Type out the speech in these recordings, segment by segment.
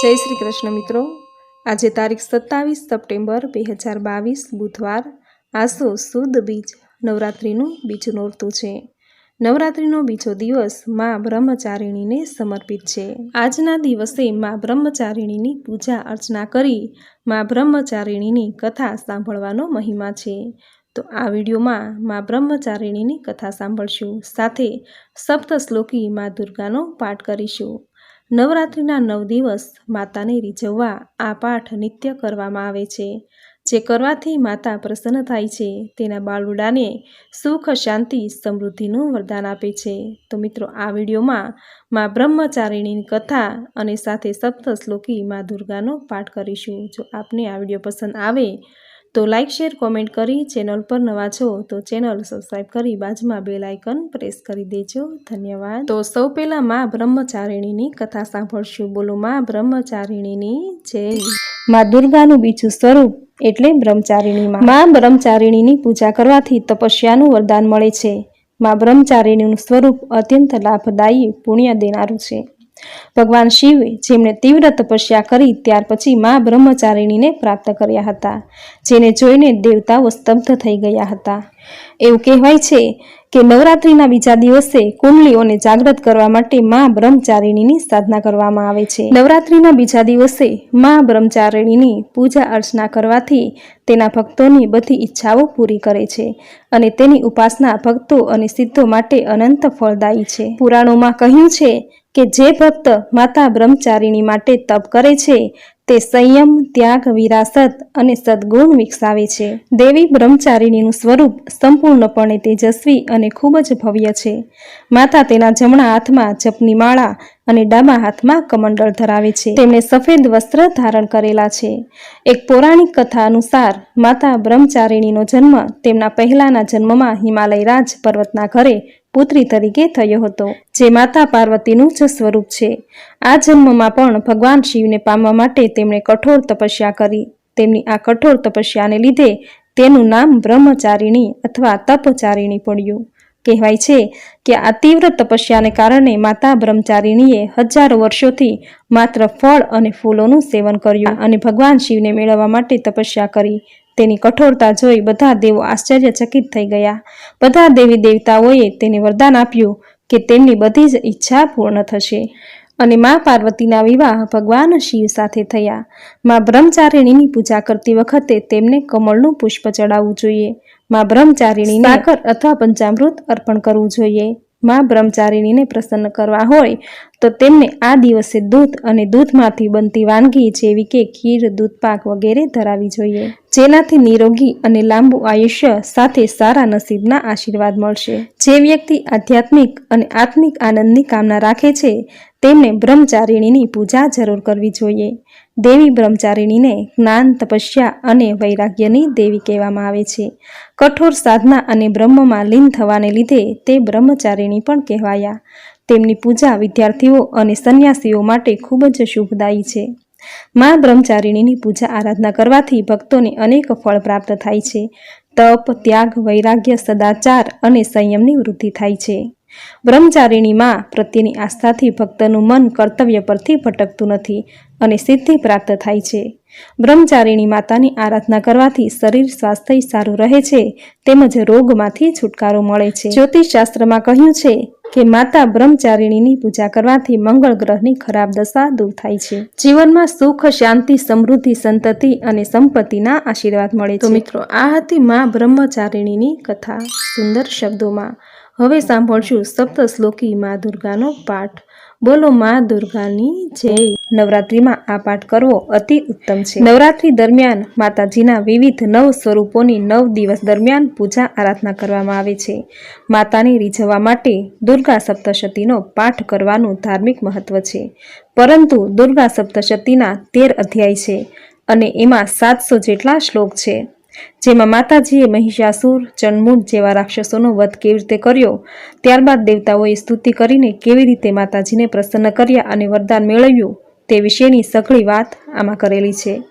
જય શ્રી કૃષ્ણ મિત્રો. આજે તારીખ સત્તાવીસ સપ્ટેમ્બર બે હજાર બાવીસ બુધવાર આસો સુદ બીજ નવરાત્રિનું બીજું નોરતું છે. નવરાત્રિનો બીજો દિવસ મા બ્રહ્મચારિણીને સમર્પિત છે. આજના દિવસે મા બ્રહ્મચારિણીની પૂજા અર્ચના કરી મા બ્રહ્મચારિણીની કથા સાંભળવાનો મહિમા છે. તો આ વિડીયોમાં મા બ્રહ્મચારિણીની કથા સાંભળશું. સાથે સપ્ત શ્લોકી મા દુર્ગાનો પાઠ કરીશું. નવરાત્રિના નવ દિવસ માતાને રીઝવવા આ પાઠ નિત્ય કરવામાં આવે છે. જે કરવાથી માતા પ્રસન્ન થાય છે. તેના બાળુડાને સુખ, શાંતિ, સમૃદ્ધિનું વરદાન આપે છે. તો મિત્રો, આ વિડીયોમાં મા બ્રહ્મચારિણીની કથા અને સાથે સપ્ત શ્લોકી મા દુર્ગાનો પાઠ કરીશું. જો આપને આ વીડિયો પસંદ આવે તો લાઇક શેર, કોમેન્ટ કરી ચેનલ પર નવા છો તો ચેનલ સબસ્ક્રાઈબ કરી બાજુમાં બેલ આઇકન પ્રેસ કરી દેજો. ધન્યવાદ. તો સૌ પહેલાં મા બ્રહ્મચારિણીની કથા સાંભળશું. બોલો મા બ્રહ્મચારિણીની જય. મા દુર્ગાનું બીજું સ્વરૂપ એટલે બ્રહ્મચારિણીમાં. મા બ્રહ્મચારિણીની પૂજા કરવાથી તપસ્યાનું વરદાન મળે છે. માં બ્રહ્મચારિણીનું સ્વરૂપ અત્યંત લાભદાયી પુણ્ય દેનારું છે. ભગવાન શિવે જેમણે તીવ્ર તપસ્યા કરી ત્યાર પછી મા બ્રહ્મચારિણીને પ્રાપ્ત કર્યા હતા, જેને જોઈને દેવતાઓ સ્તબ્ધ થઈ ગયા હતા. એવું કહેવાય છે કે નવરાત્રિના બીજા દિવસે કુંડલીઓને જાગૃત કરવા માટે મા બ્રહ્મચારિણીની સાધના કરવામાં આવે છે. નવરાત્રિના બીજા દિવસે મા બ્રહ્મચારિણીની પૂજા અર્ચના કરવાથી તેના ભક્તોની બધી ઈચ્છાઓ પૂરી કરે છે અને તેની ઉપાસના ભક્તો અને સિદ્ધો માટે અનંત ફળદાયી છે. પુરાણોમાં કહ્યું છે કે જે ભક્ત માતા બ્રહ્મચારિણી માટે તપ કરે છે, તે સંયમ, ત્યાગ, વિરાસત અને સદગુણ વિકસાવે છે. દેવી બ્રહ્મચારિણીનું સ્વરૂપ સંપૂર્ણપણે તેજસ્વી અને ખૂબ જ ભવ્ય છે. માતા તેના જમણા હાથમાં જપની માળા અને ડાબા હાથમાં કમંડળ ધરાવે છે. તેમણે સફેદ વસ્ત્ર ધારણ કરેલા છે. એક પૌરાણિક કથા અનુસાર, માતા બ્રહ્મચારિણીનો જન્મ તેમના પહેલાના જન્મમાં હિમાલય રાજ પર્વતના ઘરે પુત્રી તરીકે થયો હતો, જે માતા પાર્વતીનું જ સ્વરૂપ છે. આ જન્મમાં પણ ભગવાન શિવને પામવા માટે તેમણે કઠોર તપસ્યા કરી. તેમની આ કઠોર તપસ્યાને લીધે તેનું નામ બ્રહ્મચારિણી અથવા તપચારિણી પડ્યું. કહેવાય છે કે આ તીવ્ર તપસ્યાને કારણે માતા બ્રહ્મચારિણીએ હજારો વર્ષોથી માત્ર ફળ અને ફૂલોનું સેવન કર્યું અને ભગવાન શિવને મેળવવા માટે તપસ્યા કરી. તેની કઠોરતા જોઈ બધા દેવો આશ્ચર્યચકિત થઈ ગયા. બધા દેવી દેવતાઓએ તેને વરદાન આપ્યું કે તેમની બધી જ ઈચ્છા પૂર્ણ થશે. અને મા પાર્વતીના વિવાહ ભગવાન શિવ સાથે થયા. મા બ્રહ્મચારિણીની પૂજા કરતી વખતે તેમને કમળનું પુષ્પ ચડાવવું જોઈએ. મા બ્રહ્મચારિણીને સાકર અથવા પંચામૃત અર્પણ કરવું જોઈએ. મા બ્રહ્મચારિણીને પ્રસન્ન કરવા હોય, તો તેમને આ દિવસે દૂધ અને દૂધમાંથી બનતી વાનગી જેવી કે ખીર, દૂધપાક વગેરે ધરાવી જોઈએ. જેનાથી નિરોગી અને લાંબુ આયુષ્ય સાથે સારા નસીબના આશીર્વાદ મળશે. જે વ્યક્તિ આધ્યાત્મિક અને આત્મિક આનંદની કામના રાખે છે તેમણે બ્રહ્મચારિણીની પૂજા જરૂર કરવી જોઈએ. દેવી બ્રહ્મચારિણીને જ્ઞાન તપસ્યા અને વૈરાગ્યની દેવી કહેવામાં આવે છે. કઠોર સાધના અને બ્રહ્મમાં લીન થવાને લીધે તે બ્રહ્મચારિણી પણ કહેવાયા. તેમની પૂજા વિદ્યાર્થીઓ અને સંન્યાસીઓ માટે ખૂબ જ શુભદાયી છે. મા બ્રહ્મચારિણીની પૂજા આરાધના કરવાથી ભક્તોને અનેક ફળ પ્રાપ્ત થાય છે. તપ, ત્યાગ, વૈરાગ્ય, સદાચાર અને સંયમની વૃદ્ધિ થાય છે. બ્રહ્મચારિણીમાં પ્રત્યેની આસ્થાથી ભક્તનું મન કર્તવ્ય પરથી ભટકતું નથી અને સિદ્ધિ પ્રાપ્ત થાય છે. બ્રહ્મચારિણી માતાની આરાધના કરવાથી શરીર સ્વાસ્થ્ય સારું રહે છે, તેમજ રોગમાંથી છુટકારો મળે છે. જ્યોતિષ શાસ્ત્રમાં કહ્યું છે કે માતા બ્રહ્મચારિણીની પૂજા કરવાથી મંગળ ગ્રહની ખરાબ દશા દૂર થાય છે. જીવનમાં સુખ, શાંતિ, સમૃદ્ધિ, સંતતિ અને સંપત્તિના આશીર્વાદ મળે તો મિત્રો, આ હતી મા બ્રહ્મચારિણીની કથા. સુંદર શબ્દોમાં હવે સાંભળશું સપ્ત શ્લોકી મા દુર્ગાનો પાઠ. બોલો મા દુર્ગાની જય. નવરાત્રિમાં આ પાઠ કરવો અતિ ઉત્તમ છે. નવરાત્રિ દરમિયાન માતાજીના વિવિધ નવ સ્વરૂપોની નવ દિવસ દરમિયાન પૂજા આરાધના કરવામાં આવે છે. માતાને રીઝવવા માટે દુર્ગા સપ્તશતીનો પાઠ કરવાનું ધાર્મિક મહત્વ છે. પરંતુ દુર્ગા સપ્તશતીના તેર અધ્યાય છે અને એમાં સાતસો જેટલા શ્લોક છે. જેમાં માતાજીએ મહિષાસુર ચણમૂળ જેવા રાક્ષસોનો વધ કેવી રીતે કર્યો? ત્યારબાદ દેવતાઓએ સ્તુતિ કરીને કેવી રીતે માતાજીને પ્રસન્ન કર્યા અને વરદાન મેળવ્યું? તે વિશેની સઘળી વાત આમાં કરેલી છે.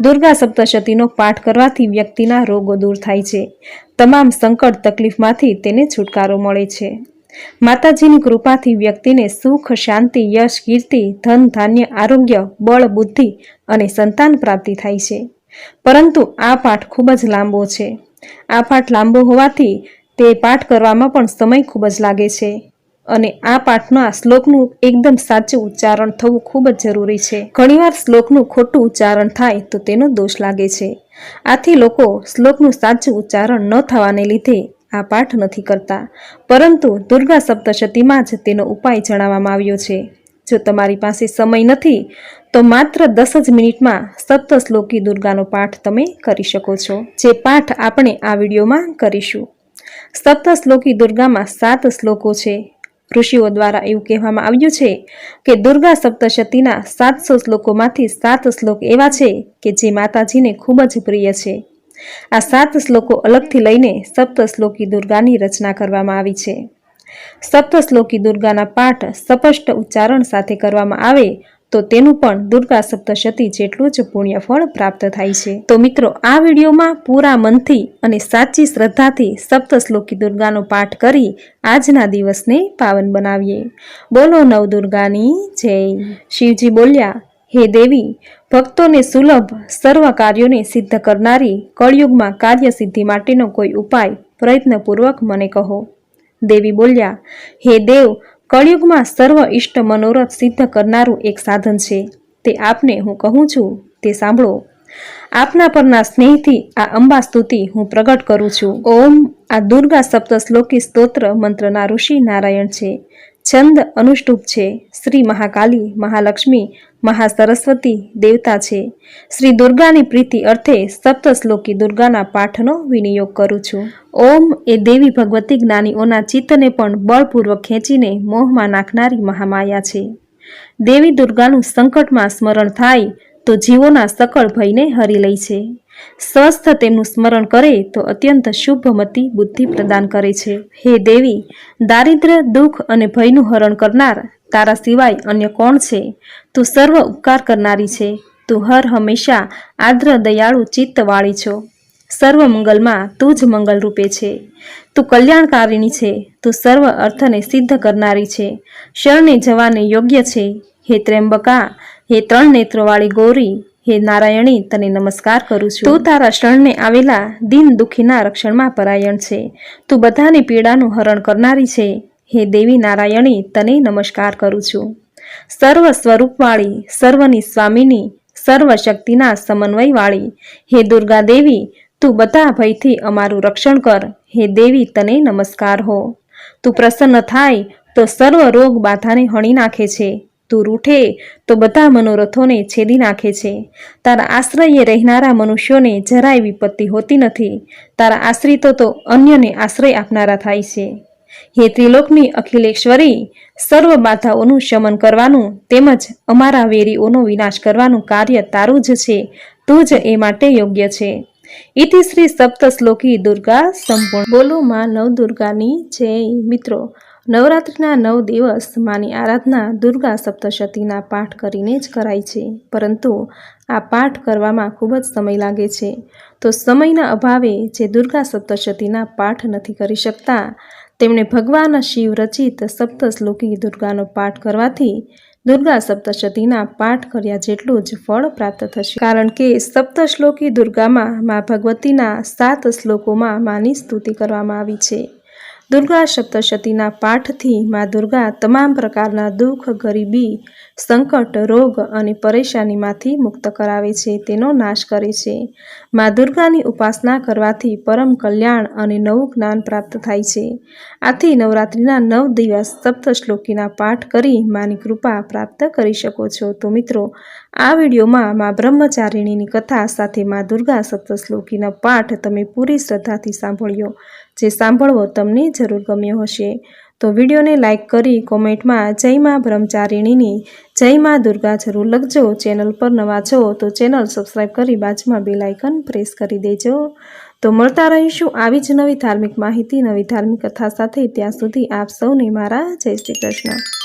દુર્ગા સપ્તશતીનો પાઠ કરવાથી વ્યક્તિના રોગો દૂર થાય છે. તમામ સંકટ તકલીફમાંથી તેને છુટકારો મળે છે. માતાજીની કૃપાથી વ્યક્તિને સુખ, શાંતિ, યશ, કીર્તિ, ધન, ધાન્ય, આરોગ્ય, બળ, બુદ્ધિ અને સંતાન પ્રાપ્તિ થાય છે. પરંતુ આ પાઠ ખૂબ જ લાંબો છે. આ પાઠ લાંબો હોવાથી તે પાઠ કરવામાં પણ સમય ખૂબ જ લાગે છે અને આ પાઠના શ્લોકનું એકદમ સાચું ઉચ્ચારણ થવું ખૂબ જ જરૂરી છે. ઘણીવાર શ્લોકનું ખોટું ઉચ્ચારણ થાય તો તેનો દોષ લાગે છે. આથી લોકો શ્લોકનું સાચું ઉચ્ચારણ ન થવાને લીધે આ પાઠ નથી કરતા. પરંતુ દુર્ગા સપ્તશતીમાં જ તેનો ઉપાય જણાવવામાં આવ્યો છે. જો તમારી પાસે સમય નથી તો માત્ર દસ જ મિનિટમાં સપ્ત શ્લોકી દુર્ગાનો પાઠ તમે કરી શકો છો, જે પાઠ આપણે આ વિડીયોમાં કરીશું. સપ્તશ્લોકી દુર્ગામાં સાત શ્લોકો છે. ઋષિઓ દ્વારા એવું કહેવામાં આવ્યું છે કે દુર્ગા સપ્તશતીના સાતસો શ્લોકોમાંથી સાત શ્લોક એવા છે કે જે માતાજીને ખૂબ જ પ્રિય છે. આ સાત શ્લોકો અલગથી લઈને સપ્ત શ્લોકી દુર્ગાની રચના કરવામાં આવી છે. સપ્ત શ્લોકી દુર્ગાના પાઠ સ્પષ્ટ ઉચ્ચારણ સાથે કરવામાં આવે તો તેનું પણ દુર્ગા સપ્તશતી જેટલું જ પુણ્યફળ પ્રાપ્ત થાય છે. તો મિત્રો, આ વિડીયોમાં પૂરા મનથી અને સાચી શ્રદ્ધાથી સપ્ત શ્લોકી દુર્ગાનો પાઠ કરી આજના દિવસને પાવન બનાવીએ. બોલો નવ દુર્ગાની જય. શિવજી બોલ્યા, હે દેવી, ભક્તોને સુલભ સર્વ કાર્યોને સિદ્ધ કરનારી કળયુગમાં કાર્ય સિદ્ધિ માટેનો કોઈ ઉપાય પ્રયત્નપૂર્વક મને કહો. દેવી બોલ્યા, હે દેવ કળયુગમાં સર્વ ઇષ્ટ મનોરથ સિદ્ધ કરનારું એક સાધન છે. તે આપને હું કહું છું, તે સાંભળો. આપના પરના સ્નેહથી આ અંબા સ્તુતિ હું પ્રગટ કરું છું. ઓમ, આ દુર્ગા સપ્ત શ્લોકી સ્તોત્ર મંત્રના ઋષિ નારાયણ છે. છંદ અનુષ્ટુપ છે. શ્રી મહાકાલી મહાલક્ષ્મી મહાસરસ્વતી દેવતા છે. શ્રી દુર્ગાની પ્રીતિ અર્થે સપ્તશ્લોકી દુર્ગાના પાઠનો વિનિયોગ કરું છું. ઓમ એ દેવી ભગવતી જ્ઞાનીઓના ચિત્તને પણ બળપૂર્વક ખેંચીને મોહમાં નાખનારી મહામાયા છે. દેવી દુર્ગાનું સંકટમાં સ્મરણ થાય તો જીવોના સકળ ભયને હરી લે છે. સ્વસ્થ તેમનું સ્મરણ કરે તો અત્યંત શુભમતી બુદ્ધિ પ્રદાન કરે છે. હે દેવી દારિદ્ર્ય દુઃખ અને ભયનું હરણ કરનાર તારા સિવાય અન્ય કોણ છે? તું સર્વ ઉપકાર કરનારી છે. તું હર હંમેશા આદ્ર દયાળુ ચિત્તવાળી છો. સર્વ મંગલમાં તું જ મંગલ રૂપે છે. તું કલ્યાણકારિણી છે. તું સર્વ અર્થને સિદ્ધ કરનારી છે. શરણે જવાને યોગ્ય છે. હે ત્રેમ્બકા હે ત્રણ નેત્રોવાળી ગૌરી હે નારાયણી, તને નમસ્કાર કરું છું. તું તારા શરણને આવેલા દિન દુઃખીના રક્ષણમાં પરાયણ છે. તું બધાની પીડાનું હરણ કરનારી છે. હે દેવી નારાયણી, તને નમસ્કાર કરું છું. સર્વ સ્વરૂપવાળી, સર્વની સ્વામીની, સર્વ શક્તિના સમન્વયવાળી, હે દુર્ગા દેવી, તું બધા ભયથી અમારું રક્ષણ કર. હે દેવી, તને નમસ્કાર હો. તું પ્રસન્ન થાય તો સર્વ રોગ બાધાને હણી નાખે છે. તું રૂઠે તો બધા મનોરથોને છેદી નાખે છે. તારા આશ્રયે રહેનારા મનુષ્યોને જરાય વિપત્તિ હોતી નથી. તારા આશ્રિતો તો અન્યને આશ્રય આપનારા થાય છે. હે ત્રિલોકની અખિલેશ્વરી, સર્વ બાધાઓનું શમન કરવાનું તેમજ અમારા વેરીઓનો વિનાશ કરવાનું કાર્ય તારું જ છે. તું જ એ માટે યોગ્ય છે. ઇતિ શ્રી સપ્ત શ્લોકી દુર્ગા સંપૂર્ણ. બોલો માં નવ દુર્ગાની જય. મિત્રો નવરાત્રિના નવ દિવસ માની આરાધના દુર્ગા સપ્તશતીના પાઠ કરીને જ કરાય છે. પરંતુ આ પાઠ કરવામાં ખૂબ જ સમય લાગે છે. તો સમયના અભાવે જે દુર્ગા સપ્તશતીના પાઠ નથી કરી શકતા, તેમણે ભગવાન શિવ રચિત સપ્તશ્લોકી દુર્ગાનો પાઠ કરવાથી દુર્ગા સપ્તશતીના પાઠ કર્યા જેટલું જ ફળ પ્રાપ્ત થશે. કારણ કે સપ્તશ્લોકી દુર્ગામાં મા ભગવતીના સાત શ્લોકોમાં માની સ્તુતિ કરવામાં આવી છે. દુર્ગા સપ્તશતીના પાઠથી મા દુર્ગા તમામ પ્રકારના દુઃખ, ગરીબી, સંકટ, રોગ અને પરેશાનીમાંથી મુક્ત કરાવે છે, તેનો નાશ કરે છે. મા દુર્ગાની ઉપાસના કરવાથી પરમ કલ્યાણ અને નવું જ્ઞાન પ્રાપ્ત થાય છે. આથી નવરાત્રિના નવ દિવસ સપ્તશ્લોકીના પાઠ કરી માની કૃપા પ્રાપ્ત કરી શકો છો. તો મિત્રો, આ વિડીયોમાં મા બ્રહ્મચારિણીની કથા સાથે મા દુર્ગા સપ્તશ્લોકીનો પાઠ તમે પૂરી શ્રદ્ધાથી સાંભળ્યો. જે સાંભળવો તમને જરૂર ગમ્યો હશે. તો વિડીયોને લાઇક કરી કોમેન્ટમાં જય મા બ્રહ્મચારિણીની, જય મા દુર્ગા જરૂર લખજો. ચેનલ પર નવા છો તો ચેનલ સબસ્ક્રાઈબ કરી બાજુમાં બે આઇકન પ્રેસ કરી દેજો. તો મળતા રહીશું આવી જ નવી ધાર્મિક માહિતી, નવી ધાર્મિક કથા સાથે ત્યાં સુધી આપ સૌને મારા જય શ્રી કૃષ્ણ.